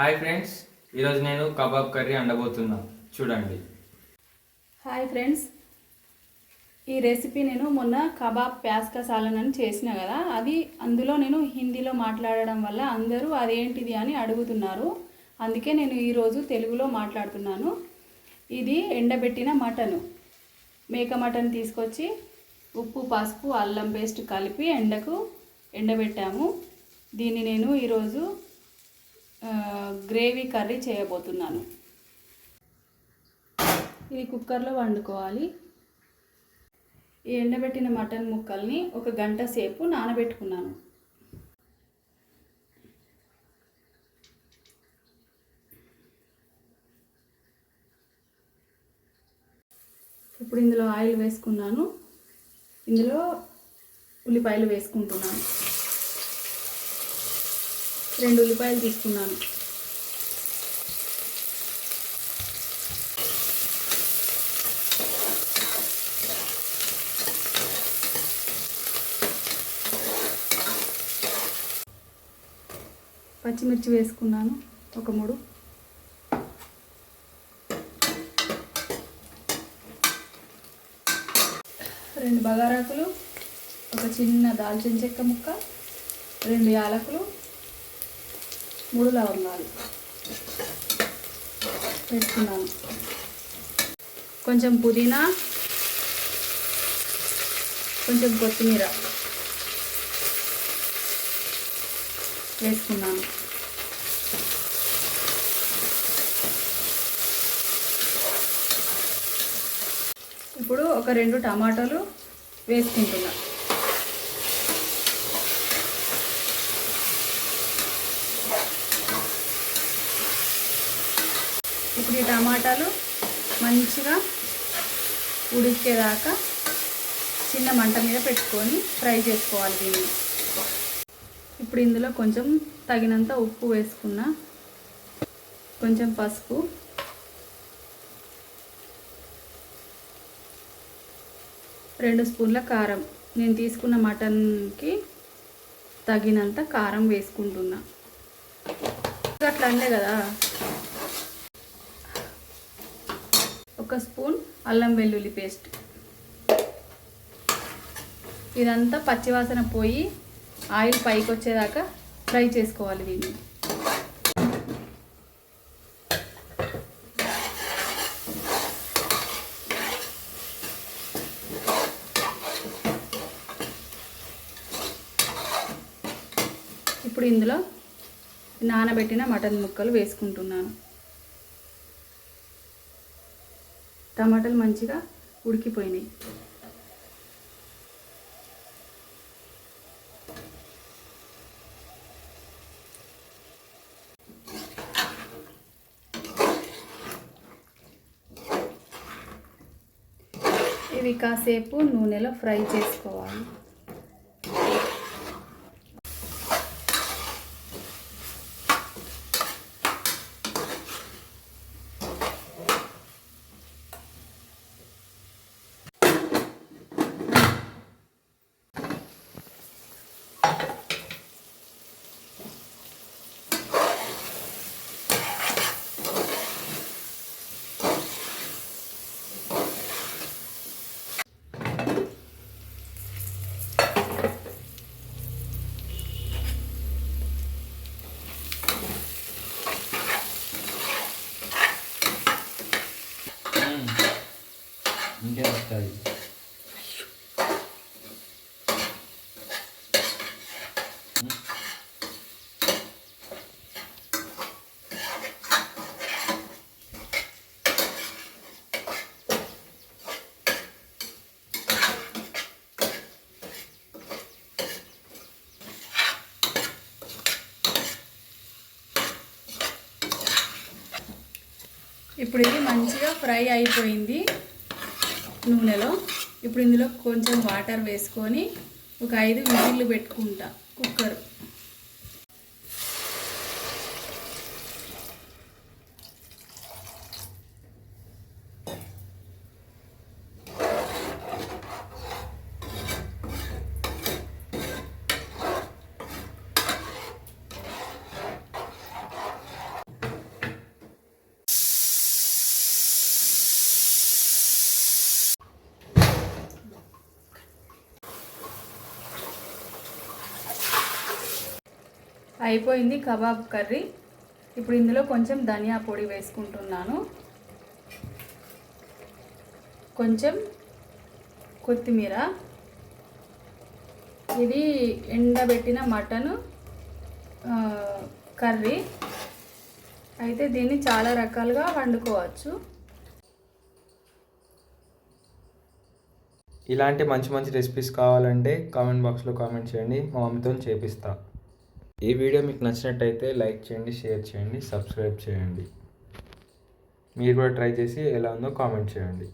Hi friends ఈరోజు నేను kebab curry వండబోతున్నా. చూడండి. హాయ్ ఫ్రెండ్స్ ఈ రెసిపీ నేను మొన్న కబాబ్ ప్యాస్కా సాలన్ అని చేసిన కదా అది అందులో నేను హిందీలో మాట్లాడడం వల్ల అందరూ అదేంటిది అని అడుగుతున్నారు. అందుకే నేను ఈరోజు తెలుగులో మాట్లాడుతున్నాను. ఇది ఎండబెట్టిన మటను. మేక మటన్ తీసుకొచ్చి ఉప్పు పసుపు అల్లం పేస్ట్ కలిపి ఎండకు ఎండబెట్టాము. దీన్ని నేను ఈరోజు గ్రేవీ కర్రీ చేయబోతున్నాను. ఇది కుక్కర్లో వండుకోవాలి. ఈ ఎండబెట్టిన మటన్ ముక్కల్ని ఒక గంట సేపు నానబెట్టుకున్నాను. ఇప్పుడు ఇందులో ఆయిల్ వేసుకున్నాను. ఇందులో ఉల్లిపాయలు వేసుకుంటున్నాను. రెండు ఉల్లిపాయలు తీసుకున్నాను. పచ్చిమిర్చి వేసుకున్నాను ఒక మూడు. రెండు బగారాకులు ఒక చిన్న దాల్చిన చెక్క ముక్క రెండు యాలకులు మూడు లవంగాలు పెట్టుకున్నాను. కొంచెం పుదీనా కొంచెం కొత్తిమీర వేసుకున్నాను. ఇప్పుడు ఒక రెండు టమాటాలు వేసుకుంటున్నాను ఇప్పుడు ఈ టమాటాలు మంచిగా ఉడికేదాకా చిన్న మంట మీద పెట్టుకొని ఫ్రై చేసుకోవాలి దీన్ని. ఇప్పుడు ఇందులో కొంచెం తగినంత ఉప్పు వేసుకున్న కొంచెం పసుపు. రెండు స్పూన్ల కారం. నేను తీసుకున్న మటన్కి తగినంత కారం వేసుకుంటున్నా. అట్లా అండే కదా ఒక స్పూన్ అల్లం వెల్లుల్లి పేస్ట్. ఇదంతా పచ్చివాసన పోయి ఆయిల్ పైకి వచ్చేదాకా ఫ్రై చేసుకోవాలి దీన్ని ఇప్పుడు ఇందులో నానబెట్టిన మటన్ ముక్కలు వేసుకుంటున్నాను. టమాటాలు మంచిగా ఉడికిపోయినాయి. ఇవి కాసేపు నూనెలో ఫ్రై చేసుకోవాలి. ఇంకే వస్తాయి ఇప్పుడు ఇది మంచిగా ఫ్రై అయిపోయింది. నూనెలో ఇప్పుడు ఇందులో కొంచెం వాటర్ వేసుకొని ఒక ఐదు విజిల్లు పెట్టుకుంటా కుక్కర్. అయిపోయింది కబాబ్ కర్రీ. ఇప్పుడు ఇందులో కొంచెం ధనియా పొడి వేసుకుంటున్నాను. కొంచెం కొత్తిమీర. ఇది ఎండబెట్టిన మటన్ కర్రీ. అయితే దీన్ని చాలా రకాలుగా వండుకోవచ్చు. ఇలాంటి మంచి మంచి రెసిపీస్ కావాలంటే కామెంట్ బాక్స్లో కామెంట్ చేయండి. మా మమ్మీతో చేపిస్తాను ఈ వీడియో మీకు నచ్చినట్టయితే లైక్ చేయండి షేర్ చేయండి సబ్స్క్రైబ్ చేయండి. మీరు కూడా ట్రై చేసి ఎలా ఉందో కామెంట్ చేయండి.